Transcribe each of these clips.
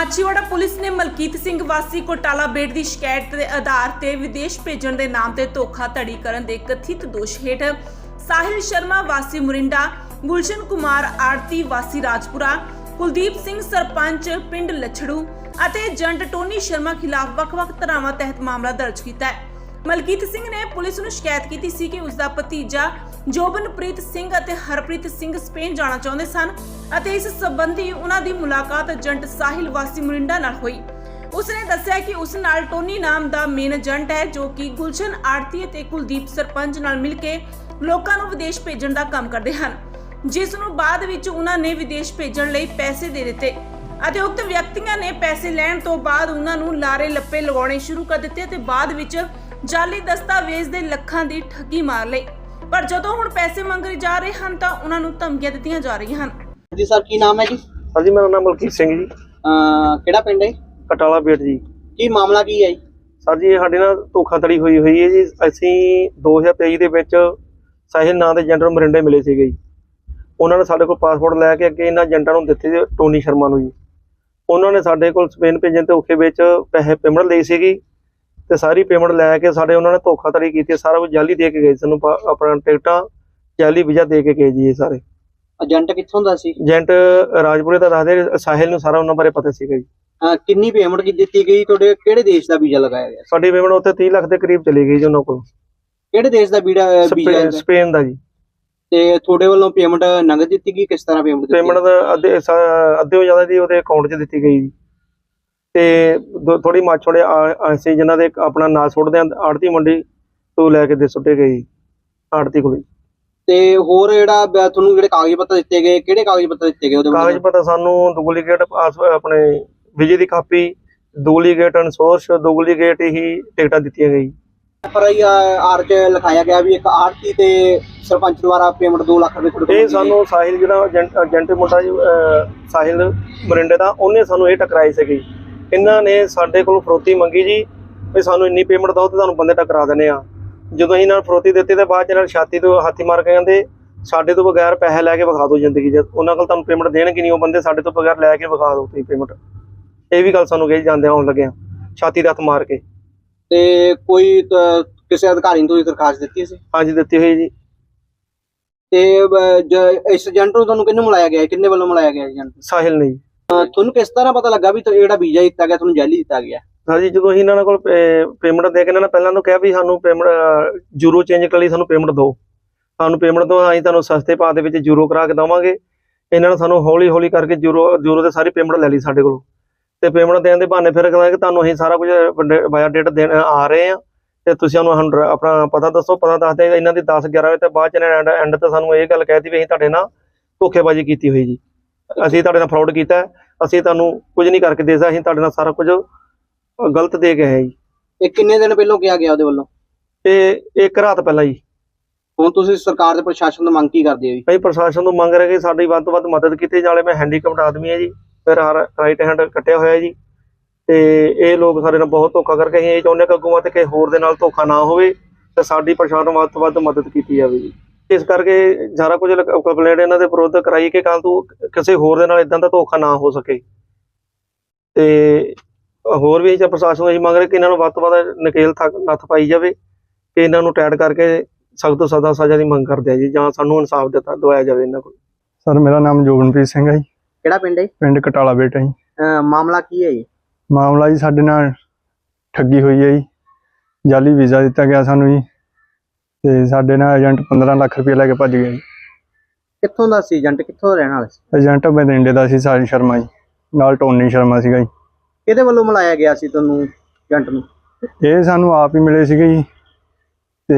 Machhiwara police ਨੇ ਮਲਕੀਤ ਸਿੰਘ ਵਾਸੀ ਕੋਟਾਲਾ ਬੇਟ ਦੀ ਸ਼ਿਕਾਇਤ ਦੇ ਆਧਾਰ ਤੇ ਵਿਦੇਸ਼ ਭੇਜਣ ਦੇ ਨਾਮ ਤੇ ਧੋਖਾਧੜੀ ਕਰਨ ਦੇ ਕਥਿਤ ਦੋਸ਼ ਹੇਠ ਸਾਹਿਲ ਸ਼ਰਮਾ, ਵਾਸੀ ਮੁਰਿੰਡਾ, ਗੁਲਸ਼ਨ ਕੁਮਾਰ ਆਰਤੀ ਵਾਸੀ ਰਾਜਪੁਰਾ, ਕੁਲਦੀਪ ਸਿੰਘ ਸਰਪੰਚ, ਪਿੰਡ ਲਛੜੂ ਅਤੇ ਜੰਟ ਟੋਨੀ ਸ਼ਰਮਾ ਖਿਲਾਫ ਵੱਖ-ਵੱਖ ਧਾਰਾਵਾਂ ਤਹਿਤ ਮਾਮਲਾ ਦਰਜ ਕੀਤਾ ਹੈ। ਮਲਕੀਤ ਸਿੰਘ ਨੇ ਪੁਲਿਸ ਨੂੰ ਸ਼ਿਕਾਇਤ ਕੀਤੀ ਸੀ ਕਿ ਉਸ ਦਾ ਭਤੀਜਾ ਜੋਬਨਪ੍ਰੀਤ ਸਿੰਘ ਅਤੇ ਹਰਪ੍ਰੀਤ ਸਿੰਘ ਸਪੇਨ ਜਾਣਾ ਚਾਹੁੰਦੇ ਸਨ ਅਤੇ ਇਸ ਸੰਬੰਧੀ ਉਹਨਾਂ ਦੀ ਮੁਲਾਕਾਤ ਏਜੰਟ ਸਾਹਿਲ ਵਾਸੀ ਮੁਰਿੰਡਾ ਨਾਲ ਹੋਈ। ਉਸ ਨੇ ਦੱਸਿਆ ਕਿ ਉਸ ਨਾਲ ਟੋਨੀ ਨਾਮ ਦਾ ਮੇਨ ਏਜੰਟ ਹੈ ਜੋ ਕਿ ਗੁਲਸ਼ਨ ਆੜਤੀ ਅਤੇ ਕੁਲਦੀਪ ਸਰਪੰਚ ਨਾਲ ਮਿਲ ਕੇ ਲੋਕਾਂ ਨੂੰ ਵਿਦੇਸ਼ ਭੇਜਣ ਦਾ ਕੰਮ ਕਰਦੇ ਹਨ। ਜਿਸ ਨੂੰ ਬਾਅਦ ਵਿੱਚ ਉਹਨਾਂ ਨੇ ਵਿਦੇਸ਼ ਭੇਜਣ ਲਈ ਪੈਸੇ ਦੇ ਦਿੱਤੇ ਅਤੇ ਉਕਤ ਵਿਅਕਤੀਆਂ ਨੇ ਪੈਸੇ ਲੈਣ ਤੋਂ ਬਾਅਦ ਉਹਨਾਂ ਨੂੰ ਲਾਰੇ ਲੱਪੇ ਲਗਾਉਣੇ ਸ਼ੁਰੂ ਕਰ ਦਿੱਤੇ ਤੇ ਬਾਅਦ ਵਿੱਚ ਜਾਲੀ ਦਸਤਾਵੇਜ਼ ਦੇ ਲੱਖਾਂ ਦੀ ਠੱਗੀ ਮਾਰ ਲਈ। ਪਰ ਜਦੋਂ ਹੁਣ ਪੈਸੇ ਮੰਗੇ ਜਾ ਰਹੇ ਹਨ ਤਾਂ ਉਹਨਾਂ ਨੂੰ ਧਮਕੀਆਂ ਦਿੱਤੀਆਂ ਜਾ ਰਹੀਆਂ ਹਨ। ਜੀ ਸਰ ਕੀ ਨਾਮ ਹੈ ਜੀ? ਹਾਂਜੀ ਮੇਰਾ ਨਾਮ ਮਲਕੀਤ ਸਿੰਘ ਜੀ। ਅਹ ਕਿਹੜਾ ਪਿੰਡ ਹੈ? ਕਟਾਲਾ ਬੇਟ ਜੀ। ਕੀ ਮਾਮਲਾ ਕੀ ਹੈ ਜੀ? ਸਰ ਜੀ ਇਹ ਸਾਡੇ ਨਾਲ ਧੋਖਾਧੜੀ ਹੋਈ ਹੋਈ ਹੈ ਜੀ। ਅਸੀਂ 2023 ਦੇ ਵਿੱਚ ਸਾਹਿਲ ਨਾਂ ਦੇ ਏਜੰਟ ਨੂੰ ਮਰਿੰਡੇ ਮਿਲੇ ਸੀਗੇ ਜੀ। ਉਹਨਾਂ ਨੇ ਸਾਡੇ ਕੋਲ ਪਾਸਪੋਰਟ ਲੈ ਕੇ ਅੱਗੇ ਇਹਨਾਂ ਏਜੰਟਾਂ ਨੂੰ ਦਿੱਤੇ ਸੀ ਟੋਨੀ ਸ਼ਰਮਾ ਨੂੰ ਜੀ। ਉਹਨਾਂ ਨੇ ਸਾਡੇ ਕੋਲ ਸਪੇਨ ਭੇਜਣ ਤੇ ਔਖੇ ਵਿੱਚ ਪੈਸੇ ਪੇਮੈਂਟ ਲਈ ਸੀਗੀ। ਤੇ ਸਾਰੀ ਪੇਮੈਂਟ ਲੈ ਕੇ ਸਾਡੇ ਉਹਨਾਂ ਨੇ ਧੋਖਾਧੜੀ ਕੀਤੀ ਸਾਰਾ ਕੁਝ ਜਾਲੀ ਦੇ ਕੇ ਗਏ ਸਾਨੂੰ ਆਪਣਾ ਟਿਕਟਾਂ ਜਾਲੀ ਵੀਜ਼ਾ ਦੇ ਕੇ ਗਏ ਜੀ ਇਹ ਸਾਰੇ। ਏਜੰਟ ਕਿੱਥੋਂ ਦਾ ਸੀ? ਏਜੰਟ ਰਾਜਪੁਰੇ ਦਾ ਦੱਸਦੇ ਸਾਹਿਲ ਨੂੰ ਸਾਰਾ ਉਹਨਾਂ ਬਾਰੇ ਪਤਾ ਸੀਗਾ ਜੀ। ਕਿੰਨੀ ਪੇਮੈਂਟ ਕੀ ਦਿੱਤੀ ਗਈ? ਤੁਹਾਡੇ ਕਿਹੜੇ ਦੇਸ਼ ਦਾ ਵੀਜ਼ਾ ਲਗਾਇਆ ਗਿਆ ਸਾਡੀ ਪੇਮੈਂਟ ਉੱਥੇ 30 ਲੱਖ ਦੇ ਕਰੀਬ ਚਲੀ ਗਈ ਜੀ ਉਹਨਾਂ ਕੋਲ। ਕਿਹੜੇ ਦੇਸ਼ ਦਾ ਵੀਜ਼ਾ? ਸਪੇਨ ਦਾ ਜੀ। ਤੇ ਤੁਹਾਡੇ ਵੱਲੋਂ ਪੇਮੈਂਟ ਨਗਦ ਦਿੱਤੀ ਗਈ ਕਿਸ ਤਰ੍ਹਾਂ ਪੇਮੈਂਟ ਦਿੱਤੀ ਪੇਮੈਂਟ ਦਾ ਅੱਧੇ ਅੱਧੇ ਜ਼ਿਆਦਾ ਜੀ ਉਹਦੇ ਅਕਾਊਂਟ 'ਚ ਦਿੱਤੀ ਗਈ ਜੀ। ਤੇ ਥੋੜੀ ਮਾਛੋੜੇ ਅਸੀਂ ਜਿਨ੍ਹਾਂ ਦੇ ਆਪਣਾ ਨਾਂ ਸੁੱਟਦੇ ਆ ਆੜਤੀ ਮੰਡੀ ਤੋਂ ਲੈ ਕੇ ਦੇ ਸੁੱਟੇ ਗਏ ਆੜਤੀ ਕੋਲ ਤੇ ਹੋਰ ਜਿਹੜਾ ਤੁਹਾਨੂੰ ਜਿਹੜੇ ਕਾਗਜ਼ ਪੱਤਰ ਦਿੱਤੇ ਗਏ ਕਿਹੜੇ ਕਾਗਜ਼ ਪੱਤਰ ਦਿੱਤੇ ਗਏ ਉਹਦੇ ਕਾਗਜ਼ ਪਤਾ ਸਾਨੂੰ ਡੁਪਲੀਕੇਟ ਆਪਣੇ ਵਿਜੇ ਦੀ ਕਾਪੀ ਡੁਪਲੀਕੇਟ ਅਨਸੋਰਸ ਡੁਪਲੀਕੇਟ ਹੀ ਟਿਕਟਾਂ ਦਿੱਤੀਆਂ ਗਈ ਪਰ ਇਹ ਆਰ ਚ ਲਿਖਾਇਆ ਗਿਆ ਵੀ ਇੱਕ ਆਰਤੀ ਤੇ ਸਰਪੰਚ ਦੁਆਰਾ ਪੇਮੈਂਟ 2 ਲੱਖ ਰੁਪਏ ਕੋਲ ਇਹ। ਸਾਨੂੰ ਸਾਹਿਲ ਜਿਹੜਾ ਏਜੰਟ ਏਜੰਟ ਮੁੰਡਾ ਸਾਹਿਲ ਮਰਿੰਡੇ ਦਾ ਉਹਨੇ ਸਾਨੂੰ ਇਹ ਟਕਰਾਈ ਸੀਗੀ। ਇਹਨਾਂ ਨੇ ਸਾਡੇ ਕੋਲ ਫਰੋਤੀ ਮੰਗੀ ਜੀ ਵੀ ਸਾਨੂੰ ਇੰਨੀ ਪੇਮੈਂਟ ਦਿਓ ਤੇ ਤੁਹਾਨੂੰ ਬੰਦੇ ਟਕਰਾ ਦਿੰਦੇ ਆ ਜਦੋਂ ਅਸੀਂ ਇਹਨਾਂ ਨੂੰ ਫਰੋਤੀ ਦਿੱਤੀ ਤੇ ਬਾਅਦ ਚ ਇਹਨਾਂ ਨੇ ਛਾਤੀ ਤੋਂ ਹਾਥੀ ਮਾਰ ਕੇ ਕਹਿੰਦੇ ਸਾਡੇ ਤੋਂ ਬਗੈਰ ਪੈਸੇ ਲੈ ਕੇ ਵਿਖਾ ਦਿਓ ਜ਼ਿੰਦਗੀ 'ਚ। ਉਹਨਾਂ ਕੋਲ ਤੁਹਾਨੂੰ ਪੇਮੈਂਟ ਦੇਣਗੇ ਨਹੀਂ ਉਹ ਬੰਦੇ ਸਾਡੇ ਤੋਂ ਬਗੈਰ ਲੈ ਕੇ ਵਿਖਾ ਦਿਓ ਤੁਸੀਂ ਪੇਮੈਂਟ ਇਹ ਵੀ ਗੱਲ ਸਾਨੂੰ ਕਹੀ ਜਾਂਦੇ ਆਉਣ ਲੱਗਿਆ ਛਾਤੀ ਦਾ ਹੱਥ ਮਾਰ ਕੇ। ਤੇ ਕੋਈ ਕਿਸੇ ਅਧਿਕਾਰੀ ਨੂੰ ਤੁਸੀਂ ਦਰਖਾਸਤ ਦਿੱਤੀ ਸੀ? ਹਾਂਜੀ ਦਿੱਤੀ ਹੋਈ ਜੀ। ਤੇ ਜ- ਇਸ ਏਜੰਟ ਨੂੰ ਤੁਹਾਨੂੰ ਕਿੰਨੇ ਮਿਲਾਇਆ ਗਿਆ? ਕਿੰਨੇ ਵੱਲੋਂ ਮਿਲਾਇਆ ਗਿਆ ਏਜੰਟ? ਸਾਹਿਲ ਨਹੀਂ ਤੁਹਾਨੂੰ ਕਿਸ ਤਰ੍ਹਾਂ ਪਤਾ ਲੱਗਾ ਵੀ ਜਿਹੜਾ ਵੀਜ਼ਾ ਦਿੱਤਾ ਗਿਆ, ਤੁਹਾਨੂੰ ਜਾਲੀ ਦਿੱਤਾ ਗਿਆ? ਹਾਂਜੀ, ਜਦੋਂ ਅਸੀਂ ਇਹਨਾਂ ਕੋਲ ਪੇਮੈਂਟ ਦੇ ਕੇ ਇਹਨਾਂ ਨੇ ਪਹਿਲਾਂ ਨੂੰ ਕਿਹਾ ਵੀ ਸਾਨੂੰ ਪੇਮੈਂਟ ਜੂਰੋ ਚੇਂਜ ਕਰਨ ਲਈ ਸਾਨੂੰ ਪੇਮੈਂਟ ਦਿਓ। ਸਾਨੂੰ ਪੇਮੈਂਟ ਦਿਓ, ਅਸੀਂ ਤੁਹਾਨੂੰ ਸਸਤੇ ਭਾਅ ਦੇ ਵਿੱਚ ਜੂਰੋ ਕਰਾ ਕੇ ਦੇਵਾਂਗੇ। ਇਹਨਾਂ ਨੇ ਸਾਨੂੰ ਹੌਲੀ ਹੌਲੀ ਕਰਕੇ ਜੂਰੋ ਜੂਰੋ ਦੇ ਸਾਰੀ ਪੇਮੈਂਟ ਲੈ ਲਈ ਸਾਡੇ ਕੋਲੋਂ। ਤੇ ਪੇਮੈਂਟ ਦੇਣ ਦੇ ਬਹਾਨੇ ਫਿਰ ਕਹਿੰਦਾ ਕਿ ਤੁਹਾਨੂੰ ਅਸੀਂ ਸਾਰਾ ਕੁਝ ਬਾਇਓ ਡੇਟ ਦੇਣ, ਆ ਰਹੇ ਆ ਤੇ ਤੁਸੀਂ ਸਾਨੂੰ ਆਪਣਾ ਪਤਾ ਦੱਸੋ, ਪਤਾ ਦੱਸਦੇ ਇਹਨਾਂ ਦੀ 10 11 ਵਜੇ ਤੇ ਬਾਅਦ ਚ ਐਂਡ ਐਂਡ ਤੇ ਸਾਨੂੰ ਇਹ ਗੱਲ ਕਹਿਤੀ ਵੀ ਅਸੀਂ ਤੁਹਾਡੇ ਨਾਲ ਧੋਖੇਬਾਜ਼ੀ ਕੀਤੀ ਹੋਈ ਜੀ। ਅਸੀਂ ਤੁਹਾਡੇ ਨਾਲ ਫਰਾਡ ਕੀਤਾ ਅਸੀਂ ਤੁਹਾਨੂੰ ਕੁਝ ਨਹੀਂ ਕਰਕੇ ਦੇ ਸਕਦੇ ਅਸੀਂ ਤੁਹਾਡੇ ਨਾਲ ਸਾਰਾ ਕੁਝ ਗਲਤ ਦੇ ਕੇ ਆਏ ਜੀ। ਇਹ ਕਿੰਨੇ ਦਿਨ ਪਹਿਲਾਂ ਕਿਹਾ ਗਿਆ ਉਹਦੇ ਵੱਲੋਂ? ਤੇ ਇੱਕ ਰਾਤ ਪਹਿਲਾਂ ਜੀ। ਹੁਣ ਤੁਸੀਂ ਸਰਕਾਰ ਦੇ ਪ੍ਰਸ਼ਾਸਨ ਤੋਂ ਮੰਗ ਕੀ ਕਰਦੇ ਹੋ ਜੀ? ਅਸੀਂ ਪ੍ਰਸ਼ਾਸਨ ਤੋਂ ਮੰਗ ਰਹੇ ਕਿ ਸਾਡੀ ਵੱਧ ਤੋਂ ਵੱਧ ਮਦਦ ਕੀਤੀ ਜਾਵੇ ਮੈਂ ਹੈਂਡੀਕੈਪਟ ਆਦਮੀ ਹਾਂ ਜੀ। ਮੇਰਾ ਰਾਈਟ ਹੈਂਡ ਕੱਟਿਆ ਹੋਇਆ ਜੀ। ਤੇ ਇਹ ਲੋਕ ਸਾਡੇ ਨਾਲ ਬਹੁਤ ਧੋਖਾ ਕਰਕੇ ਅਸੀਂ ਇਹ ਚਾਹੁੰਦੇ ਕਿ ਅੱਗੋਂ ਤੇ ਕਿਸੇ ਹੋਰ ਦੇ ਨਾਲ ਧੋਖਾ ਨਾ ਹੋਵੇ ਤੇ ਸਾਡੀ ਪ੍ਰਸ਼ਾਸਨ ਵੱਧ ਤੋਂ ਵੱਧ ਮਦਦ ਕੀਤੀ ਜਾਵੇ ਜੀ। ਇਸ ਕਰਕੇ ਸਾਰਾ ਕੁਝ ਕੰਪਲੇਂਟ ਇਹਨਾਂ ਦੇ ਵਿਰੁੱਧ ਕਰਾਈ ਕਿ ਕੱਲ ਤੋਂ ਕਿਸੇ ਹੋਰ ਦੇ ਨਾਲ ਇਦਾਂ ਦਾ ਧੋਖਾ ਨਾ ਹੋ ਸਕੇ। ਤੇ ਹੋਰ ਵੀ ਅਸੀਂ ਪ੍ਰਸ਼ਾਸਨ ਅਸੀਂ ਮੰਗ ਰਹੇ ਕਿ ਇਹਨਾਂ ਨੂੰ ਵੱਧ ਤੋਂ ਵੱਧ ਨਕੇਲ ਨੱਥ ਪਾਈ ਜਾਵੇ ਕਿ ਇਹਨਾਂ ਨੂੰ ਟੈਡ ਕਰਕੇ ਸਖਤ ਤੋਂ ਸਜ਼ਾ ਸਜ਼ਾ ਦੀ ਮੰਗ ਕਰਦੇ ਆ ਜੀ ਜਾਂ ਸਾਨੂੰ ਇਨਸਾਫ ਦਿੱਤਾ ਦਵਾਇਆ ਜਾਵੇ ਇਹਨਾਂ ਕੋਲ। ਸਰ ਮੇਰਾ ਨਾਮ ਜੋਗਨਪ੍ਰੀਤ ਸਿੰਘ ਹੈ ਜੀ। ਕਿਹੜਾ ਪਿੰਡ ਹੈ ਪਿੰਡ ਕਟਾਲਾ ਬੇਟਾ ਜੀ। ਮਾਮਲਾ ਕੀ ਹੈ ਜੀ? ਮਾਮਲਾ ਜੀ ਸਾਡੇ ਨਾਲ ਠੱਗੀ ਹੋਈ ਹੈ ਜੀ। ਜਾਲੀ ਵੀਜ਼ਾ ਦਿੱਤਾ ਗਿਆ ਸਾਨੂੰ ਜੀ। ਤੇ ਸਾਡੇ ਨਾਲ ਏਜੰਟ 15 ਲੱਖ ਰੁਪਏ ਲੈ ਕੇ ਭੱਜ ਗਿਆ ਜੀ ਕਿੱਥੋਂ ਦਾ ਸੀ? ਏਜੰਟ ਕਿੱਥੋਂ ਦਾ ਰਹਿਣ ਵਾਲਾ ਸੀ? ਏਜੰਟ ਬਦਿੰਡੇ ਦਾ ਸੀ ਸਾਹਿਲ ਸ਼ਰਮਾ ਜੀ ਨਾਲ ਟੋਨੀ ਸ਼ਰਮਾ ਸੀਗਾ ਜੀ। ਕਿਹਦੇ ਵੱਲੋਂ ਮਿਲਾਇਆ ਗਿਆ ਸੀ ਤੁਹਾਨੂੰ ਏਜੰਟ ਨੂੰ? ਇਹ ਸਾਨੂੰ ਆਪ ਹੀ ਮਿਲੇ ਸੀਗੇ ਜੀ। ਤੇ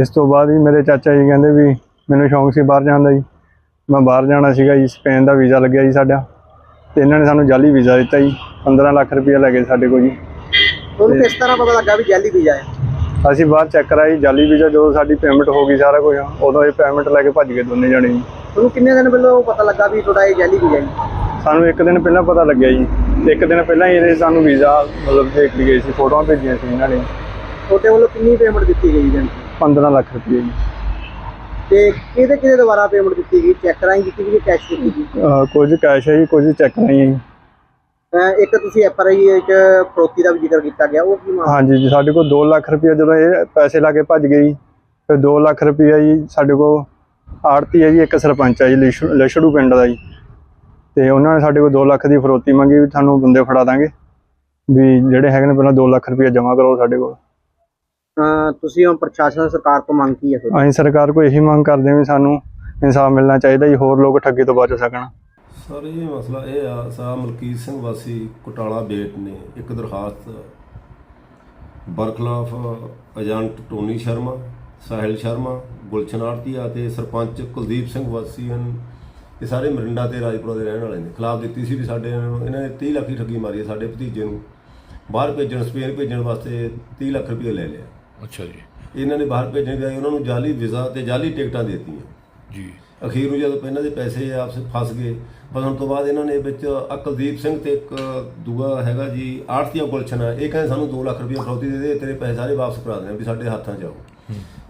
ਇਸ ਤੋਂ ਬਾਅਦ ਹੀ ਮੇਰੇ ਚਾਚਾ ਜੀ ਕਹਿੰਦੇ ਵੀ ਮੈਨੂੰ ਸ਼ੌਂਕ ਸੀ ਬਾਹਰ ਜਾਣ ਦਾ ਜੀ। ਮੈਂ ਬਾਹਰ ਜਾਣਾ ਸੀਗਾ ਜੀ ਸਪੇਨ ਦਾ ਵੀਜ਼ਾ ਲੱਗਿਆ ਜੀ ਸਾਡਾ। ਤੇ ਇਹਨਾਂ ਨੇ ਸਾਨੂੰ ਜਾਲੀ ਵੀਜ਼ਾ ਦਿੱਤਾ ਜੀ 15 ਲੱਖ ਰੁਪਏ ਲੈ ਗਏ ਸਾਡੇ ਕੋਲ ਜੀ। ਤੁਹਾਨੂੰ ਕਿਸ ਤਰ੍ਹਾਂ ਪਤਾ ਲੱਗਾ ਵੀ ਜਾਲੀ ਵੀਜ਼ਾ ਹੈ? ਅਸੀਂ ਬਾਹਰ ਚੈੱਕ ਕਰਾਈ ਜਾਲੀ ਵੀਜ਼ਾ ਜਦੋਂ ਸਾਡੀ ਪੇਮੈਂਟ ਹੋ ਗਈ ਸਾਰਾ ਕੁਝ ਉਦੋਂ ਇਹ ਪੇਮੈਂਟ ਲੈ ਕੇ ਭੱਜ ਗਏ ਦੋਨੇ ਜਣੇ ਜੀ। ਤੁਹਾਨੂੰ ਕਿੰਨੇ ਦਿਨ ਪਹਿਲਾਂ ਪਤਾ ਲੱਗਾ ਵੀ ਤੁਹਾਡਾ ਇਹ ਜਾਲੀ ਵੀਜ਼ਾ ਹੈ? ਸਾਨੂੰ ਇੱਕ ਦਿਨ ਪਹਿਲਾਂ ਪਤਾ ਲੱਗਿਆ ਜੀ। ਇੱਕ ਦਿਨ ਪਹਿਲਾਂ ਹੀ ਇਹਨੇ ਸਾਨੂੰ ਵੀਜ਼ਾ ਮਤਲਬ ਭੇਜ ਗਏ ਸੀ ਫੋਟੋਆਂ ਭੇਜੀਆਂ ਸੀ ਇਹਨਾਂ ਨੇ। ਤੁਹਾਡੇ ਵੱਲੋਂ ਕਿੰਨੀ ਪੇਮੈਂਟ ਦਿੱਤੀ ਗਈ ਏਜੰਟ 15 ਲੱਖ ਰੁਪਏ ਜੀ। ਤੇ ਕਿਹਦੇ ਕਿਹਦੇ ਦੁਆਰਾ ਪੇਮੈਂਟ ਦਿੱਤੀ ਗਈ? ਚੈੱਕ ਰਾਹੀਂ ਦਿੱਤੀ ਗਈ ਕੈਸ਼ ਦਿੱਤੀ ਗਈ? ਅਹ ਕੁਝ ਕੈਸ਼ ਹੈ ਜੀ ਕੁਝ ਚੈੱਕ ਨਹੀਂ ਹੈ ਜੀ। ਇੱਕ ਤੁਸੀਂ ਐਫ ਆਰ ਆਈ ਚ ਫਰੋਤੀ ਦਾ ਵੀ ਜ਼ਿਕਰ ਕੀਤਾ ਗਿਆ ਉਹ ਕੀ ਮਾਮਲਾ? ਹਾਂਜੀ ਜੀ ਸਾਡੇ ਕੋਲ 2 ਲੱਖ ਰੁਪਏ ਜਦੋਂ ਇਹ ਪੈਸੇ ਲਾ ਕੇ ਭੱਜ ਜੀ ਫਿਰ 2 ਲੱਖ ਰੁਪਏ ਜੀ ਸਾਡੇ ਕੋਲ ਆੜਤੀ ਹੈ ਜੀ ਇੱਕ ਸਰਪੰਚ ਹੈ ਜੀ ਲਿਸ਼- ਲਿਸ਼ੜੂ ਪਿੰਡ ਦਾ ਜੀ। ਤੇ ਉਹਨਾਂ ਨੇ ਸਾਡੇ ਕੋਲ 2 ਲੱਖ ਦੀ ਫਰੋਤੀ ਮੰਗੀ ਵੀ ਤੁਹਾਨੂੰ ਬੰਦੇ ਫੜਾ ਦਾਂਗੇ ਵੀ ਜਿਹੜੇ ਹੈਗੇ ਨੇ ਪਹਿਲਾਂ 2 ਲੱਖ ਰੁਪਏ ਜਮ੍ਹਾਂ ਕਰੋ ਸਾਡੇ ਕੋਲ। ਤੁਸੀਂ ਹੁਣ ਪ੍ਰਸ਼ਾਸਨ ਸਰਕਾਰ ਤੋਂ ਮੰਗ ਕੀ ਹੈ? ਅਸੀਂ ਸਰਕਾਰ ਕੋਲ ਇਹੀ ਮੰਗ ਕਰਦੇ ਹਾਂ ਵੀ ਸਾਨੂੰ ਇਨਸਾਫ ਮਿਲਣਾ ਚਾਹੀਦਾ ਜੀ ਹੋਰ ਲੋਕ ਠੱਗੀ ਤੋਂ ਬਚ ਸਕਣ। ਸਰ ਇਹ ਮਸਲਾ ਇਹ ਆ ਸਾ ਮਲਕੀਤ ਸਿੰਘ ਵਾਸੀ ਕੁਟਾਲਾ ਬੇਟ ਨੇ ਇੱਕ ਦਰਖਾਸਤ ਬਰਖਲਾਫ ਏਜੰਟ ਟੋਨੀ ਸ਼ਰਮਾ ਸਾਹਿਲ ਸ਼ਰਮਾ ਗੁਲਸ਼ਨ ਆੜਤੀਆ ਤੇ ਸਰਪੰਚ ਕੁਲਦੀਪ ਸਿੰਘ ਵਾਸੀ ਹਨ। ਇਹ ਸਾਰੇ ਮਰਿੰਡਾ ਤੇ ਰਾਜਪੁਰਾ ਦੇ ਰਹਿਣ ਵਾਲੇ ਨੇ। ਖਿਲਾਫ ਦਿੱਤੀ ਸੀ ਵੀ ਸਾਡੇ ਇਹਨਾਂ ਨੂੰ ਇਹਨਾਂ ਨੇ 30 ਲੱਖ ਦੀ ਠੱਗੀ ਮਾਰੀ ਹੈ ਸਾਡੇ ਭਤੀਜੇ ਨੂੰ। ਬਾਹਰ ਭੇਜਣ ਸਪੇਨ ਭੇਜਣ ਵਾਸਤੇ 30 ਲੱਖ ਰੁਪਏ ਲੈ ਲਿਆ। ਅੱਛਾ ਜੀ। ਇਹਨਾਂ ਨੇ ਬਾਹਰ ਭੇਜਣ ਦੇ ਉਹਨਾਂ ਨੂੰ ਜਾਲੀ ਵੀਜ਼ਾ ਤੇ ਜਾਲੀ ਟਿਕਟਾਂ ਦਿੱਤੀਆਂ। ਜੀ। ਅਖੀਰ ਨੂੰ ਜਦੋਂ ਇਹਨਾਂ ਦੇ ਪੈਸੇ ਆਪਸ ਫਸ ਗਏ ਫਸਣ ਤੋਂ ਬਾਅਦ ਇਹਨਾਂ ਨੇ ਵਿੱਚ ਅਕਲਦੀਪ ਸਿੰਘ ਤੇ ਇੱਕ ਦੂਆ ਹੈਗਾ ਜੀ ਆੜਤੀਆ ਗੁਲਸ਼ਨ ਇਹ ਕਹਿੰਦੇ ਸਾਨੂੰ 2 ਲੱਖ ਰੁਪਏ ਫਰੌਤੀ ਦੇ ਦੇ ਤੇਰੇ ਪੈਸੇ ਸਾਰੇ ਵਾਪਸ ਕਰਾ ਦੇਣੇ ਵੀ ਸਾਡੇ ਹੱਥਾਂ 'ਚ ਆਓ।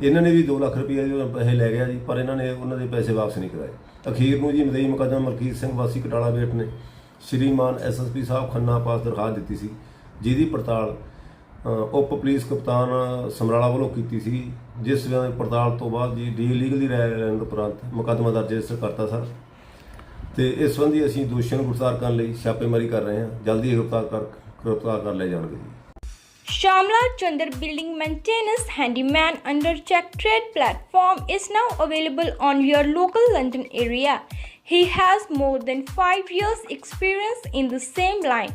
ਇਹਨਾਂ ਨੇ ਵੀ 2 ਲੱਖ ਰੁਪਏ ਜੋ ਪੈਸੇ ਲੈ ਗਿਆ ਜੀ ਪਰ ਇਹਨਾਂ ਨੇ ਉਹਨਾਂ ਦੇ ਪੈਸੇ ਵਾਪਸ ਨਹੀਂ ਕਰਾਏ। ਅਖੀਰ ਨੂੰ ਜੀ ਮਦਈ ਮੁਕੱਦਮਾ ਮਲਕੀਤ ਸਿੰਘ ਵਾਸੀ ਕਟਾਲਾ ਬੇਟ ਨੇ ਸ਼੍ਰੀਮਾਨ ਐਸਐਸਪੀ ਸਾਹਿਬ ਖੰਨਾ ਪਾਸ ਦਰਖਾਸਤ ਦਿੱਤੀ ਸੀ ਜਿਹਦੀ ਪੜਤਾਲ ਉਪ ਪੁਲਿਸ ਕਪਤਾਨ ਸਮਰਾਲਾ ਵੱਲੋਂ ਕੀਤੀ ਸੀ ਜਿਸ ਵੇਲੇ ਪੜਤਾਲ ਤੋਂ ਬਾਅਦ ਜੀ ਡੀ ਲੀਗਲ ਦੀ ਰਾਏ ਲੈਣ ਉਪਰੰਤ ਮੁਕੱਦਮਾ ਦਰਜ ਰਜਿਸਟਰ ਕਰਤਾ ਸਰ ਤੇ ਇਸ ਸੰਬੰਧੀ ਅਸੀਂ ਦੋਸ਼ੀਆਂ ਨੂੰ ਗ੍ਰਿਫਤਾਰ ਕਰਨ ਲਈ ਛਾਪੇਮਾਰੀ ਕਰ ਰਹੇ ਹਾਂ ਜਲਦੀ ਹੀ ਗ੍ਰਿਫਤਾਰ ਕਰ ਗ੍ਰਿਫਤਾਰ ਕਰ ਲਏ ਜਾਣਗੇ ਜੀ Shamla Chandar Building Maintenance Handyman under Check Trade platform is now available on your local London area. He has more than 5 years experience in the same line.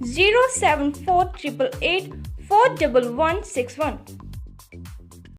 07488 41161.